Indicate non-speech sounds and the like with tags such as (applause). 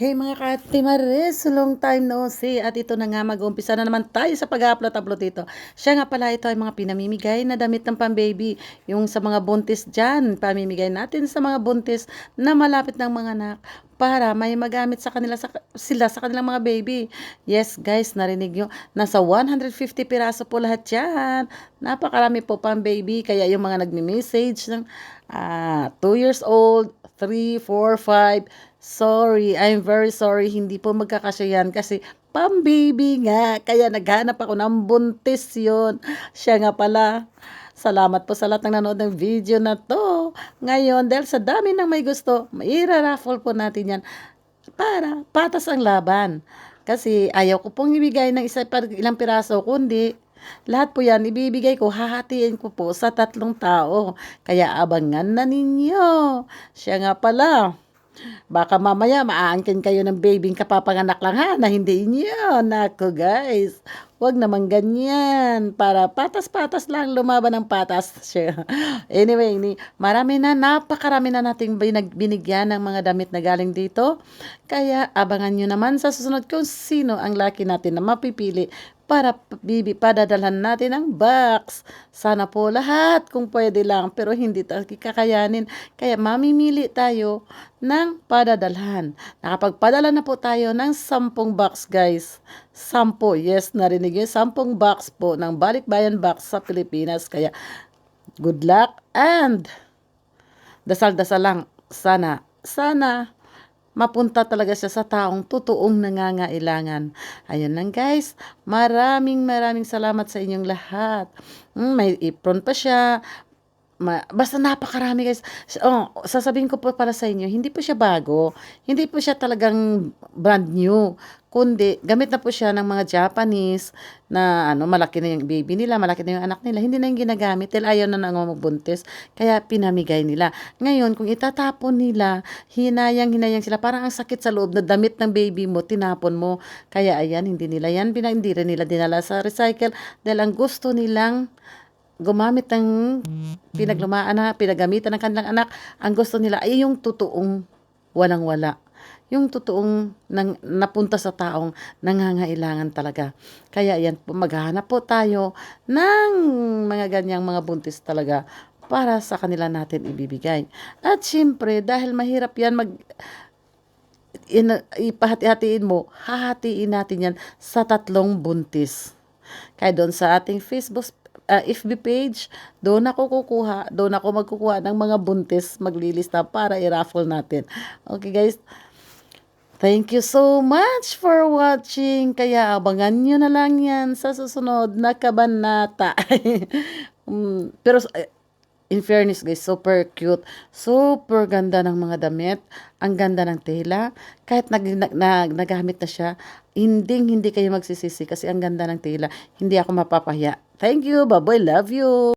Hey mga katimares, long time no see. At ito na nga, mag-umpisa na naman tayo sa pag-upload-upload dito. Siya nga pala, ito ay mga pinamimigay na damit ng pang-baby. Yung sa mga buntis dyan, pamimigay natin sa mga buntis na malapit ng mga anak para may magamit sa kanila sa, sila sa kanilang mga baby. Yes guys, narinig nyo, nasa 150 piraso po lahat yan. Napakarami po pang baby, kaya yung mga nagmi-message ng 2 years old, 3, 4, 5, Sorry, I'm very sorry. Hindi po magkakasya yan kasi pang-baby nga. Kaya naghanap ako ng buntis yon. Siya nga pala. Salamat po sa lahat ng nanood ng video na to. Ngayon, dahil sa dami ng may gusto, maira-raffle po natin yan para patas ang laban. Kasi ayaw ko pong ibigay ng isa ilang piraso, kundi lahat po yan, ibibigay ko, hahatiin ko po sa tatlong tao. Kaya abangan na ninyo. Siya nga pala. Baka mamaya maaangkin kayo ng babing kapapanganak lang ha, na hindi inyo. Nako guys, wag naman ganyan. Para patas-patas lang lumaban ng patas. (laughs) anyway, ni, marami na, napakarami na nating binigyan ng mga damit na galing dito. Kaya abangan nyo naman sa susunod kung sino ang laki natin na mapipili para bibi padadalhan natin ang box. Sana po lahat kung pwede lang pero hindi tayo kakayanin. Kaya mamimili tayo ng padadalhan. Nakapagpadala na po tayo ng 10 box guys. 10, yes narinig yun, 10 box po ng Balikbayan Box sa Pilipinas. Kaya good luck and dasal-dasal lang. Sana, sana mapunta talaga siya sa taong totoong nangangailangan. Ayun lang guys, maraming maraming salamat sa inyong lahat. Mm, may apron pa siya, Ma, basta napakarami guys. Oh, sasabihin ko po para sa inyo, hindi po siya bago. Hindi po siya talagang brand new. Kundi, gamit na po siya ng mga Japanese na ano, malaki na yung baby nila, malaki na yung anak nila. Hindi na yung ginagamit dahil ayaw na nang mabuntis. Kaya pinamigay nila. Ngayon, kung itatapon nila, hinayang-hinayang sila. Parang ang sakit sa loob na damit ng baby mo, tinapon mo. Kaya ayan, hindi nila yan, hindi rin nila dinala sa recycle dahil ang gusto nilang gumamit ng pinaglumaan na, pinagamitan ng kanilang anak, ang gusto nila ay yung totoong walang-wala. Yung totoong nang, napunta sa taong nangangailangan talaga. Kaya yan maghahanap po tayo ng mga ganyang mga buntis talaga para sa kanila natin ibibigay. At syempre, dahil mahirap yan mag in, ipahati-hatiin mo, hahatiin natin yan sa tatlong buntis. Kaya doon sa ating Facebook uh, FB page, doon ako kukuha, doon ako magkukuha ng mga buntis, maglilista para i-raffle natin. Okay guys, Thank you so much for watching. Kaya abangan nyo na lang yan sa susunod na kabanata. um, (laughs) pero eh, in fairness guys, super cute. Super ganda ng mga damit. Ang ganda ng tela. Kahit nag, nag, nag, nagamit na siya, hindi hindi kayo magsisisi kasi ang ganda ng tela. Hindi ako mapapahiya. Thank you. Bye-bye. Love you.